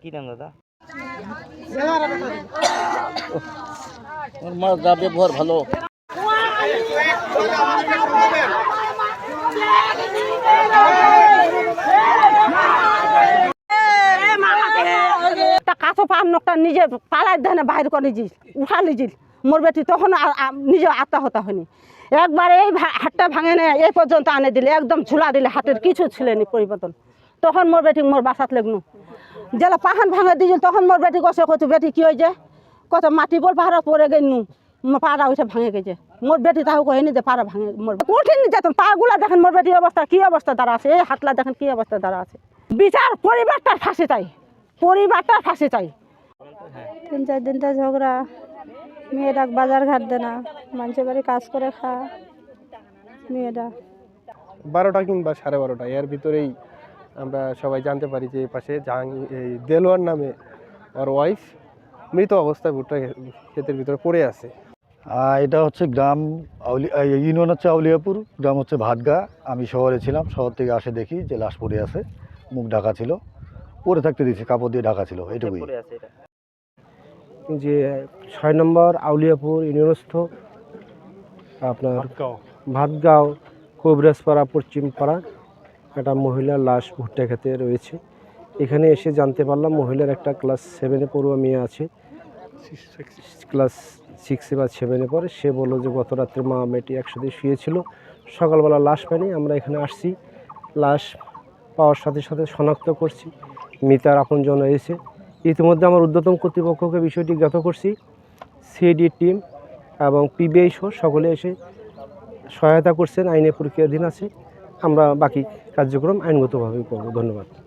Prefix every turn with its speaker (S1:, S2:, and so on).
S1: কি নাম দাদা?
S2: ওর মার যা ব্যবহার ভালো।
S3: পার নকটা নিজে পালাই ধানে বাইর করে নিজিস উঠা লিজিল মোর বেটি তখন নিজে আত্মহত্যা হয়নি। একবার এই হাতটা ভাঙে নে এই পর্যন্ত আনে দিলে, একদম ঝুলা দিলে হাতের কিছু ছিল নি পরিবর্তন। তখন মোর বেটি মোর বাসাত লেগনু। জেলা পাহান ভাঙে দিয়েছিল তখন মোর বেটি কষে কত বেটি, কি হয়েছে কত মাটি বল পাহাড় পরে গেনু পাড়া উঠে ভাঙে গেছে। মোর বেটি তাহু কহেনি যে পাড়া ভাঙে, মোর কঠিন নির্যাতন, পাগুলা দেখেন মোর বেটির অবস্থা, কি অবস্থা দ্বারা আছে? এই হাতলা দেখেন কি অবস্থা দ্বারা আছে? বিচার পরিবারটার ফাঁসি চাই পরিবারটার ফাঁসে চাই।
S4: তিন চার দিন তো ঝগড়া। মেয়েটা বাজার ঘাট দেয় না মানুষের বাড়ি কাজ করে খা। মেয়েটা।
S5: বারোটা কিংবা সাড়ে বারোটা এর ভিতরেই আমরা সবাই জানতে পারি যে এই পাশে জাহাঙ্গীর এই দেলোয়ার নামে ওর ওয়াইফ মৃত অবস্থায় ভুট্টা ক্ষেতের ভিতরে পড়ে আছে।
S6: এটা হচ্ছে গ্রাম আউলি ইউনিয়ন হচ্ছে আউলিয়াপুর গ্রাম হচ্ছে ভাতগা আমি শহরে ছিলাম শহর থেকে আসে দেখি যে লাশ পড়ে আছে মুখ ঢাকা ছিল। পরে থাকতে দিয়েছে কাপড় দিয়ে ঢাকা ছিল এটুকুই।
S1: এটা।
S5: যে ছয় নম্বর আউলিয়াপুর ইউনিয়নস্থ আপনার ভাতগাঁও। কবিরাজপাড়া পশ্চিমপাড়া একটা মহিলার লাশ ভুট্টা খেতে রয়েছে। এখানে এসে জানতে পারলাম মহিলার একটা ক্লাস সেভেনে পড়ুয়া মেয়ে আছে। ক্লাস সিক্সে বা সেভেনে পরে সে বলল যে গত রাত্রে মা মেয়েটি একসাথে শুয়েছিল সকালবেলা লাশ পাইনি আমরা এখানে আসছি। লাশ পাওয়ার সাথে সাথে শনাক্ত করছি। মিতার আপনজন এসে ইতিমধ্যে আমার উদ্যতম কর্তৃপক্ষকে বিষয়টি জ্ঞাত করছি। সিডি টিম এবং পিবিআই সহ সকলে এসে সহায়তা করছেন, আইনের প্রক্রিয়াধীন আছে। আমরা বাকি কার্যক্রম আইনগতভাবে করব। ধন্যবাদ।